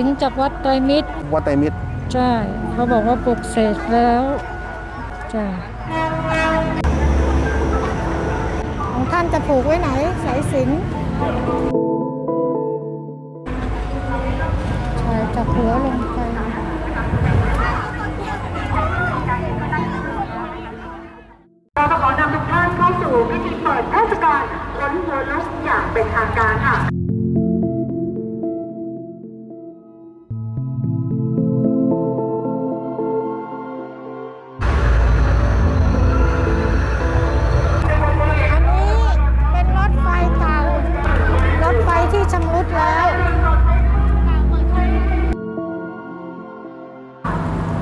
สายสิญจนจากวัดไตรมิตร วัดไตรมิตร ใช่ เขาบอกว่าปลุกเสกแล้วจ้ะของท่านจะผูกไว้ไหนสายสิญจนใช่จากหัวลงไปเราขอนำทุกท่านเข้าสู่พิธีเปิดเทศกาลขนหัวลุกอย่างเป็นทางการค่ะ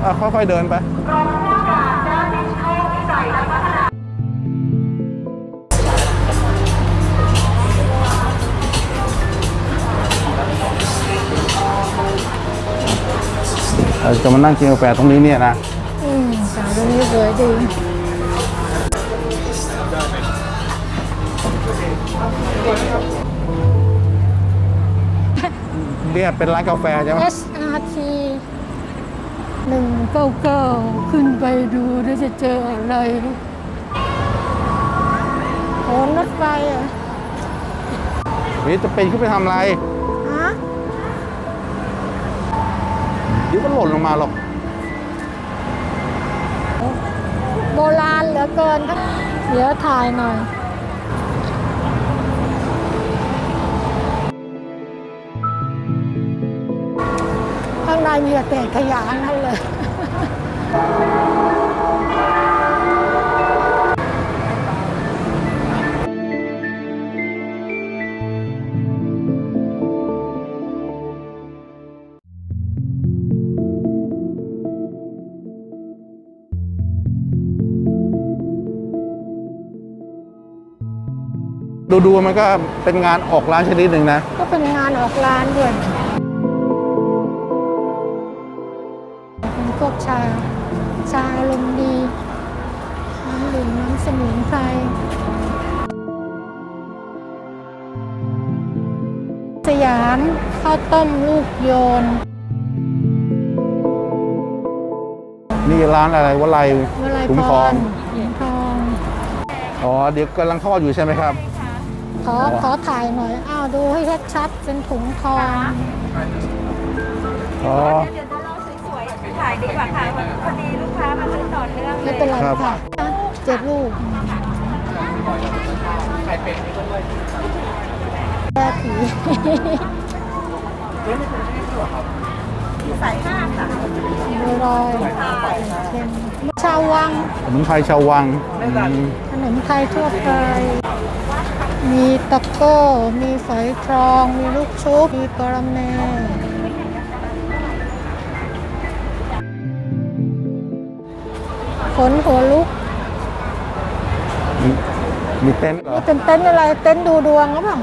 อะค่อยๆเดินไปเราจะมานั่งกินกาแฟตรงนี้เนี่ยนะ อืมสาวตรงนี้สวยดีเนี่ยเป็นร้านกาแฟใช่ไหม SRT หนึ่งเก้าเก้าขึ้นไปดูแล้วจะเจออะไรโหนรถไฟเหรอะนี่จะปีนขึ้นไปทำอะไร ฮะเดี๋ยวก็หล่นลงมาหรอก โบราณเหลือเกินครับเดี๋ยวถ่ายหน่อยข้างในมีแต่เศษขยะทั้งนั่นเลย ดูๆมันก็เป็นงานออกร้านชนิดหนึ่งนะ ก็เป็นงานออกร้านด้วยเป็นพวกชา ชาอารมณ์ดี น้ำดื่มน้ำสมุนไพรสยามข้าวต้มลูกโยน นี่ร้านอะไรวะไรวลัยถุงพทองรถุงทอง อ๋อเดี๋ยวกำลังทอดอยู่ใช่ไหมครับ ขอขอถ่ายหน่อย อ้าว ดูให้ชัดๆเป็นถุงทอง อ๋อ เดี๋ยว ถ้าเราสวยๆถ่ายดีกว่าค่ะพอดีลูกค้ามาซื้อต่อเนื่องเลไม่ยเป็นไรครับ ค่ะเจ็ดลูกแก้ผีสายห้าค่ะบัวลอยเค็มชาววัง ขนมไทยชาววังอืมขนมไทยทั่วไป มีตะโก้ มีฝอยทอง มีลูกชุบ มีกระเม นหัวลุก มีมีเต็นท์เหรอ นี่เป็นเต็นท์อะไร เต็นท์ดูดวงหรือเปล่า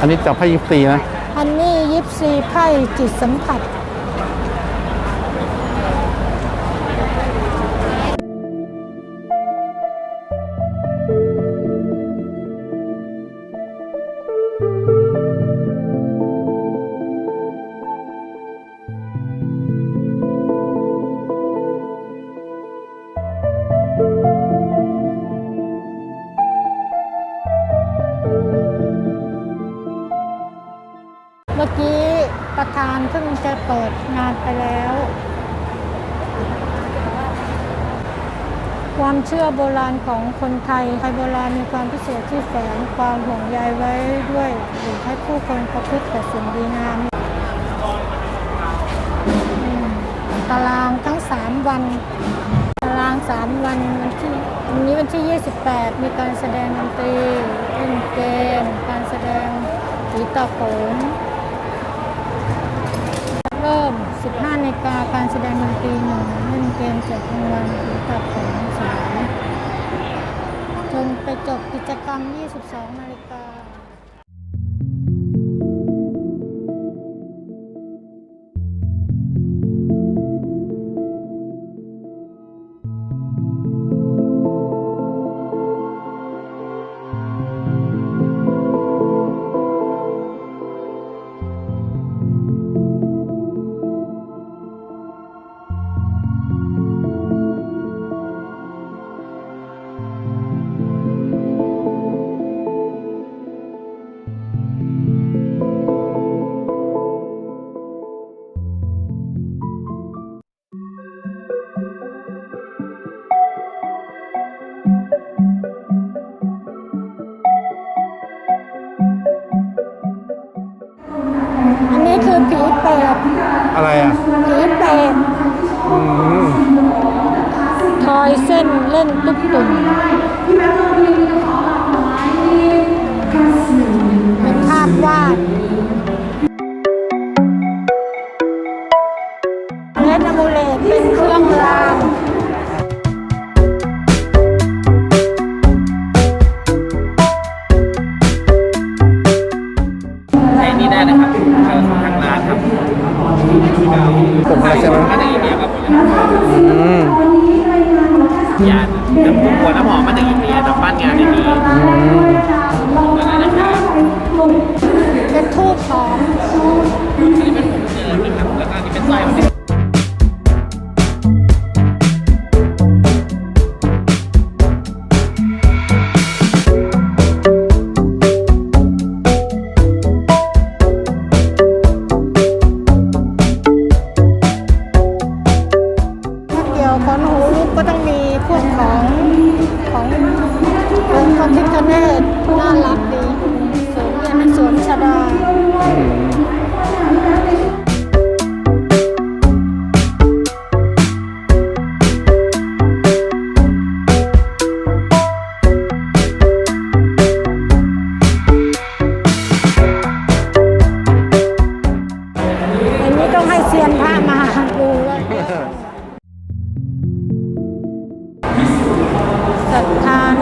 อันนี้จับให้ยิบตีนะอันนี้ยิปซีไพ่จิตสัมผัส จะเปิดงานไปแล้ว ความเชื่อโบราณของคนไทย ไทยโบราณมีความพิเศษที่แฝงความห่วงใยไว้ด้วยอยากให้ผู้คนประพฤติแต่สิ่งดีงามตารางทั้ง 3 วัน ตาราง 3 วันวันที่วันนี้วันที่ 28 มีการแสดงดนตรีเล่นเกม การแสดงผีตาโขน กาการแสดงดนตรีหนึ่งเล่นเกมจบรางวัลหรือตัดผลสามจนไปจบกิจกรรม 22นาฬิกา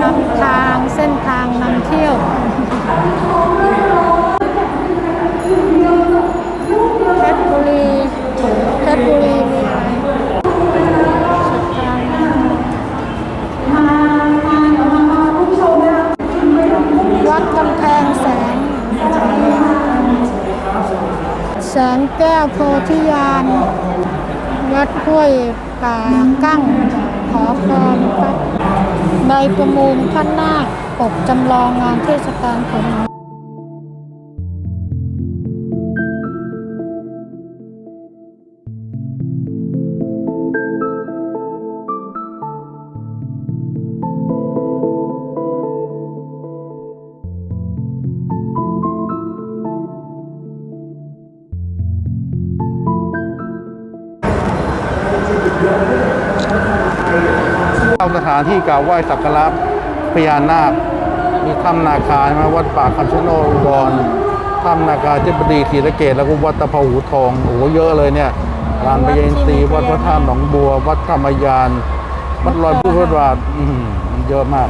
นำทางเส้นทางนำเที่ยวเพชรบุรีเพชรบุรีมีอะไรศรัทธานำวัดกำแพงแสนแสงแก้วโพธิญาณวัดห้วยป่ากั้งขอพรครับ ใบประมูลพระนาคปกจำลองงานเทศกาลผลไม้านที่กราบไหว้สักการะพญานาค มีถ้ำนาคาใช่ไหมวัดป่าคำชะโนดอุดรถ้ำนาคาเจบดีศรีสะเกดแล้วก็วัดตะพหูทองโอ้โหเยอะเลยเนี่ยลานพญาอินทรีวัดพระธาตุหนองบัว วัดธรรมยาน วัดลอยพุทธวาสอื้อหือมันเยอะมาก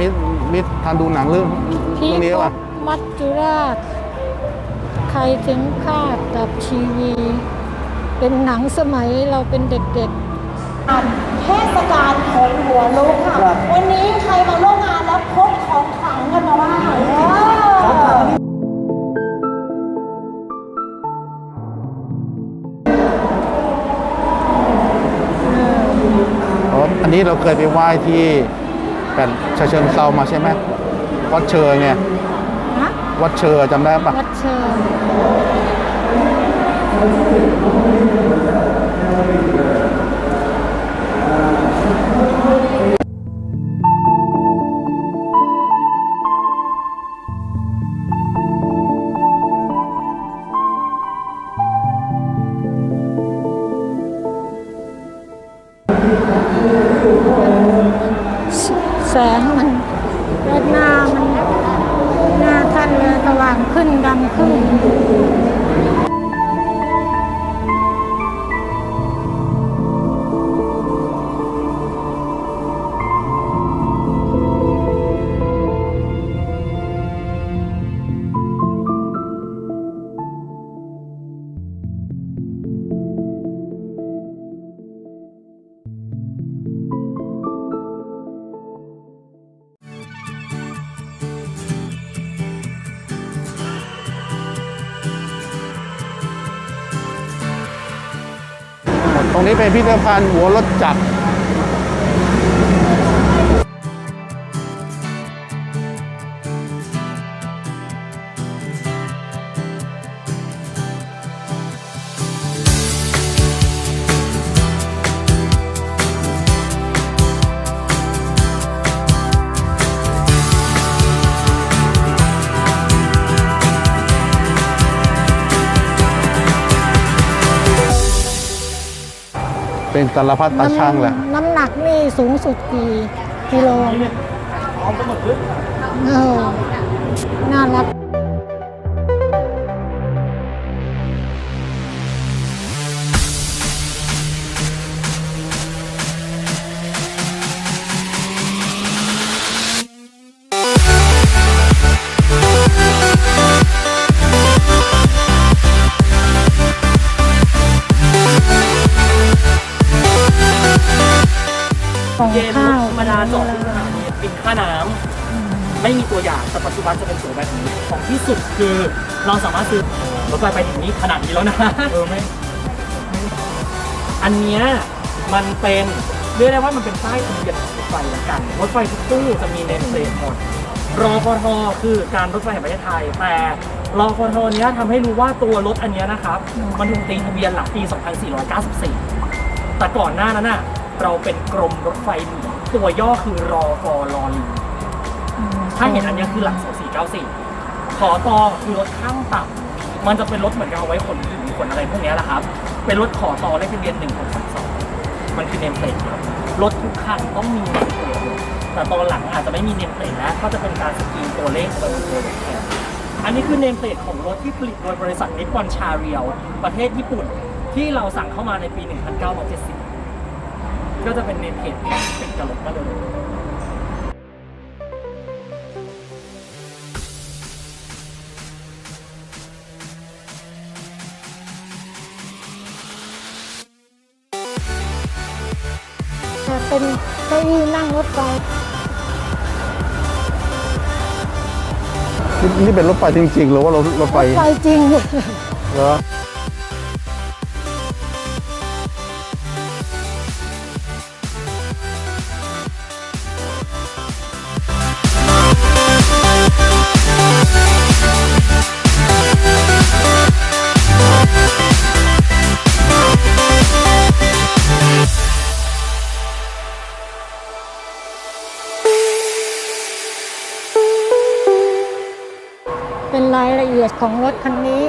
มิดมิดทานดูหนังเรื่องพิเรื่องนี้ภป่ะพมัจจุราช ใครถึงคาดกับชีวี เป็นหนังสมัยเราเป็นเด็กๆเทศกาลขนหัวลุกค่ะ วันนี้ใครมาร่วมงานแล้วพกของขลังกันมาบ้างเอออันนี้เราเคยไปไหว้ที่ แปดชาเชิงเซามาใช่ไหมวัดเชอไงฮะวัดเชอจำได้ปะวัดเชิญ นี้เป็นพิพิธภัณฑ์หัวรถจักร เป็นสารพัดตาช่างแหละ น้ำหนักนี่สูงสุดกี่กิโลเออน่ารักาวธรรมดาจอดที่สถานีปิดค่าน้ำไม่มีตัวอย่างแต่ปัจจุบันจะเป็นตัวแบบนี้ของที่สุดคือเราสามารถซื้อรถไฟไปถึงนี้ขนาดนี้แล้วนะเออไม่ไม่อันเนี้ยมันเป็นเรียกได้ว่ามันเป็นป้ายทะเบียนของรถไฟละกันรถไฟทุกตู้จะมีเนมเพลทหมดรอฟทคือการรถไฟแห่งประเทศไทยแต่รอฟทเนี้ยทำให้รู้ว่าตัวรถอันเนี้ยนะครับมันถูกตีทะเบียนหลังปี 2494 แต่ก่อนหน้านั้นน่ะเราเป็นกรมรถไฟหลวง ตัวย่อคือรอฟอลอลิงถ้าเห็นอันเนี้ยคือหลัง2494ขอตอคือรถข้างต่ำมันจะเป็นรถเหมือนกับเอาไว้ขนหินขนอะไรพวกเนี้ยแหละครับ เป็นรถขอตอเลขทะเบียน1632มันคือเนมเพลทครับรถทุกคันต้องมีเนมเพลทแต่ตอนหลังอาจจะไม่มีเนมเพลทแล้วก็จะเป็นการสกรีนตัวเลขบนตัวรถแทนอันนี้คือเนมเพลทของรถที่ผลิตโดยบริษัทนิปปอนชาเรียวประเทศญี่ปุ่น ที่เราสั่งเข้ามาในปี 1970 ก็จะเป็นเนมเพลทเป็นกระโหลกมาเลยจะเป็นเก้าอี้นั่งรถไฟนี่นี่เป็นรถไฟจริงๆหรือว่ารถรถไฟรถไฟจริง เหรอ เป็นรายละเอียดของรถคันนี้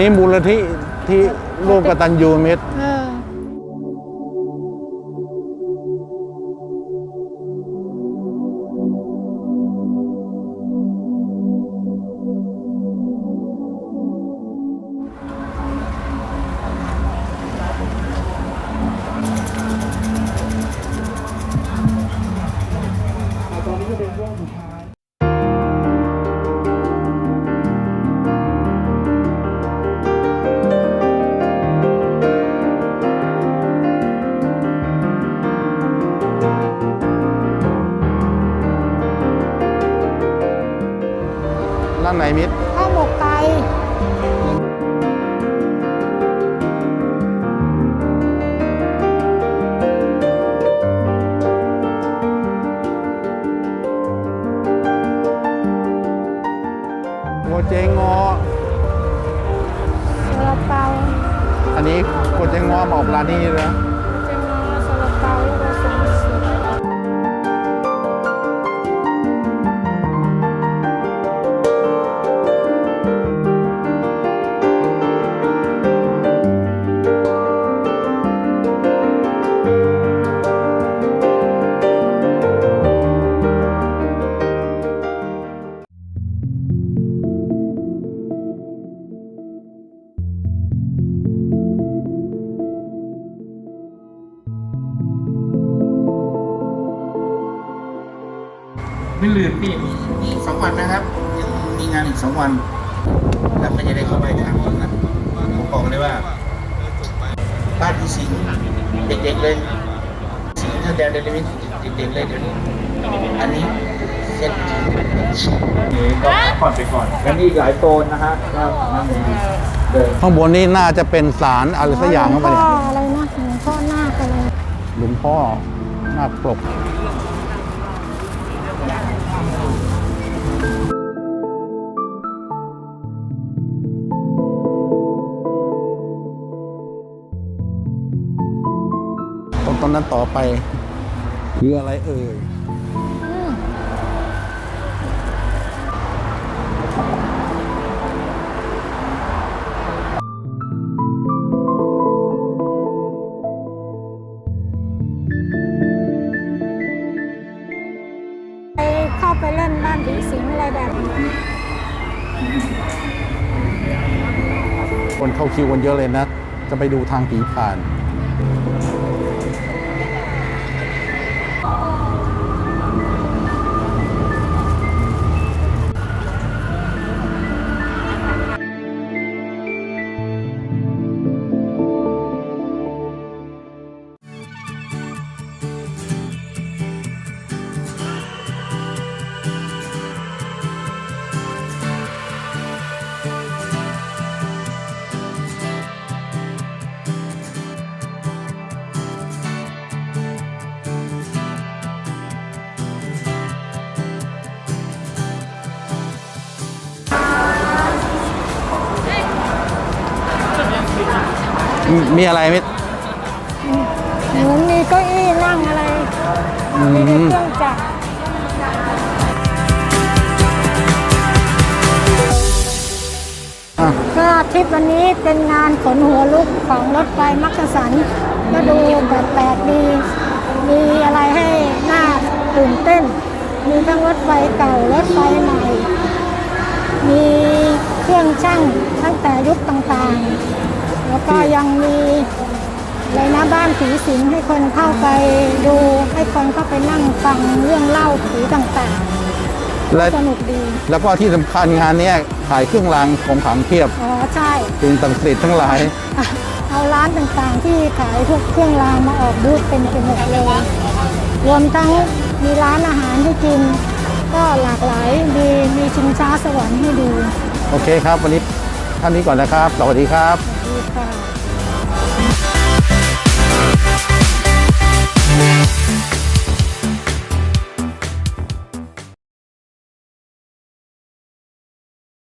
นี้มูลนิธิที่ร่วมกับตันยูมิตร มาออกร้านนี้นะ ไม่ลืมพี่อีกสองวันนะครับ ยังมีงานอีกสองวันแล้วก็จะได้เข้าไปทำนะผมบอกเลยว่าบ้านที่สิงห์เด็กๆเลย สิงห์ถ้าแดนเดลิมิตเด็กๆเลยเดี๋ยวนี้อันนี้เซ็ตนี่ก็ผ่อนไปก่อนแล้วมีอีกหลายโซนนะฮะก็นั่งเดินข้างบนนี้น่าจะเป็นศาลอะไรสักอย่างหลเข้าวไปงพ่เนี่ยออะไรนะหลวงพ่อหน้าคอะไรหลวงพ่อนาคปลก ตรงต้นนั้นต่อไป คืออะไรเอ่ย เข้าคิวกันเยอะเลยนะ จะไปดูทางผีผ่าน มีมีอะไรไหมเหมือนมีเก้าอี้นั่งอะไร อืมีแต่มเครื่องจักรอะก็ทริปวันนี้เป็นงานขนหัวลุกของรถไฟมักกะสัน ก็ดูแบบแปลกดี มีอะไรให้น่าตื่นเต้น มีทั้งรถไฟเก่ารถไฟใหม่ มีเครื่องช่างตั้งแต่ยุคต่างๆ แล้วก็ยังมีเลยนะบ้านผีสิงให้คนเข้าไปดูให้คนเข้าไปนั่งฟังเรื่องเล่าผีต่างและๆสนุกดีแล้วก็ที่สำคัญงานเนี้ยขายเครื่องรางของขลังเพียบอ๋อใช่สิ่งต่างศิษย์ทั้งหลาย เอาร้านต่างๆที่ขายพวกเครื่องรางมาออกบูธเป็นเป็นหมดเลยรวมทั้งมีร้านอาหารให้กิน ก็หลากหลายดีมีชิงช้าสวรรค์ให้ดู โอเคครับ วันนี้ท่านนี้ก่อนนะครับ สวัสดีครับดีค่ะ